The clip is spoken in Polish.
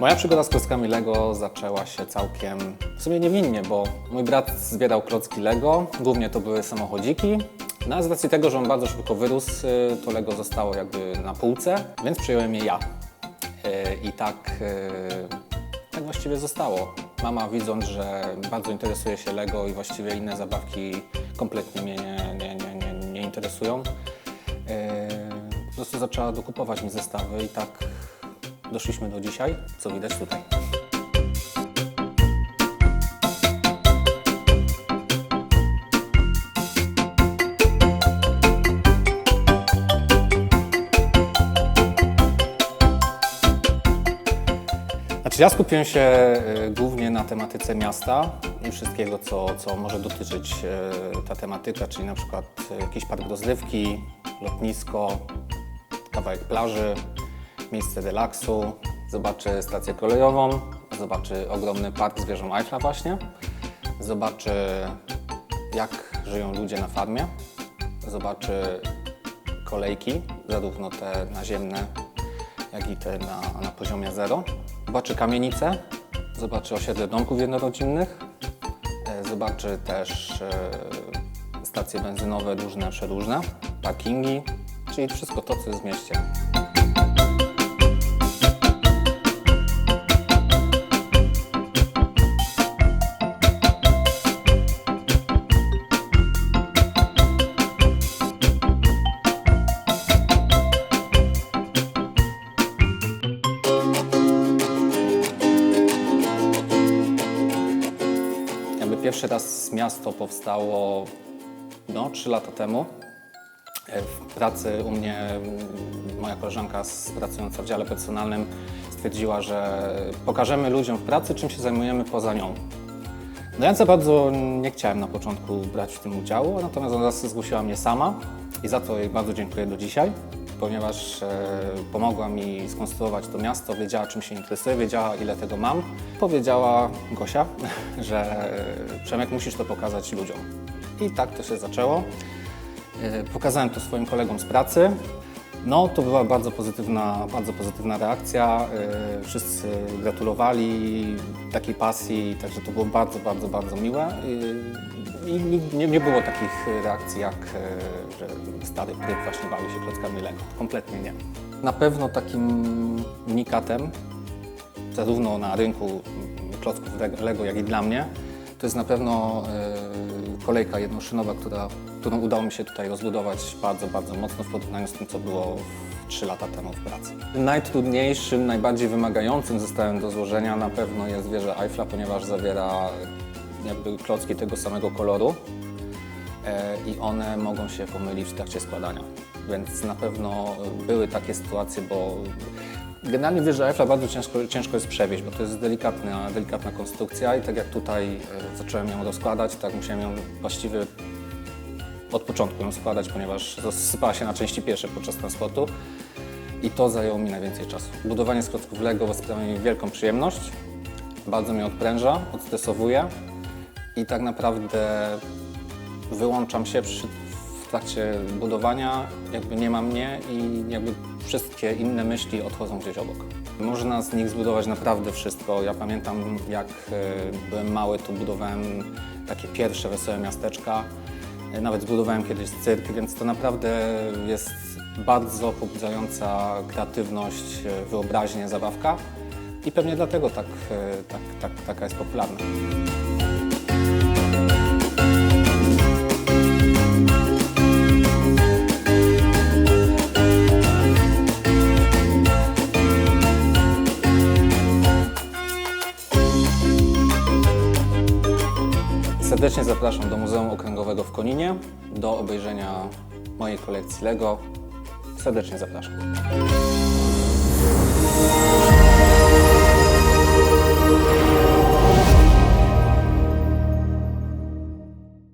Moja przygoda z klockami Lego zaczęła się całkiem w sumie niewinnie, bo mój brat zbierał klocki Lego, głównie to były samochodziki. No a z racji tego, że on bardzo szybko wyrósł, y, to Lego zostało jakby na półce, więc przyjąłem je ja. Y, I tak, y, tak właściwie zostało. Mama widząc, że bardzo interesuje się Lego i właściwie inne zabawki kompletnie mnie nie, nie, nie, nie, nie interesują, po prostu zaczęła dokupować mi zestawy i tak doszliśmy do dzisiaj, co widać tutaj. Znaczy ja skupiłem się y, głównie na tematyce miasta i wszystkiego, co, co może dotyczyć y, ta tematyka, czyli na przykład y, jakiś park rozrywki, lotnisko, kawałek plaży, miejsce relaksu, zobaczy stację kolejową, zobaczy ogromny park z wieżą Eiffla właśnie, zobaczy jak żyją ludzie na farmie, zobaczy kolejki, zarówno te naziemne, jak i te na, na poziomie zero. Zobaczy kamienice, zobaczy osiedle domków jednorodzinnych, e, zobaczy też e, stacje benzynowe różne, przeróżne, parkingi, czyli wszystko to, co jest w mieście. Pierwszy raz miasto powstało no, 3 lata temu. E, W pracy u mnie mm, moja koleżanka pracująca w dziale personalnym stwierdziła, że pokażemy ludziom w pracy, czym się zajmujemy poza nią. No ja za bardzo nie chciałem na początku brać w tym udziału, natomiast ona zgłosiła mnie sama i za to jej bardzo dziękuję do dzisiaj, ponieważ e, pomogła mi skonstruować to miasto, wiedziała czym się interesuje, wiedziała ile tego mam. Powiedziała Gosia, że e, Przemek musisz to pokazać ludziom. I tak to się zaczęło. E, Pokazałem to swoim kolegom z pracy. No, to była bardzo pozytywna, bardzo pozytywna reakcja. Wszyscy gratulowali takiej pasji, także to było bardzo, bardzo, bardzo miłe. E, I nie, nie było takich reakcji jak, e, że stary pryk właśnie bawi się klockami Lego. Kompletnie nie. Na pewno takim unikatem, zarówno na rynku klocków Lego- Lego, jak i dla mnie, to jest na pewno e, kolejka jednoszynowa, która, którą udało mi się tutaj rozbudować bardzo, bardzo mocno w porównaniu z tym, co było 3 lata temu w pracy. Najtrudniejszym, najbardziej wymagającym zestawem do złożenia na pewno jest wieża Eiffla, ponieważ zawiera jakby klocki tego samego koloru e, i one mogą się pomylić w trakcie składania. Więc na pewno były takie sytuacje, bo generalnie wieża Eiffla bardzo ciężko, ciężko jest przewieźć, bo to jest delikatna, delikatna konstrukcja i tak jak tutaj e, zacząłem ją rozkładać, tak musiałem ją właściwie od początku ją składać, ponieważ rozsypała się na części pierwsze podczas transportu i to zajęło mi najwięcej czasu. Budowanie z klocków Lego sprawia mi wielką przyjemność, bardzo mnie odpręża, odstresowuje i tak naprawdę wyłączam się przy, w trakcie budowania, jakby nie ma mnie i jakby wszystkie inne myśli odchodzą gdzieś obok. Można z nich zbudować naprawdę wszystko. Ja pamiętam jak e, byłem mały, to budowałem takie pierwsze wesołe miasteczka. E, Nawet zbudowałem kiedyś cyrk, więc to naprawdę jest bardzo pobudzająca kreatywność, e, wyobraźnię, zabawka. I pewnie dlatego tak, tak, tak, taka jest popularna. Serdecznie zapraszam do Muzeum Okręgowego w Koninie do obejrzenia mojej kolekcji Lego. Serdecznie zapraszam.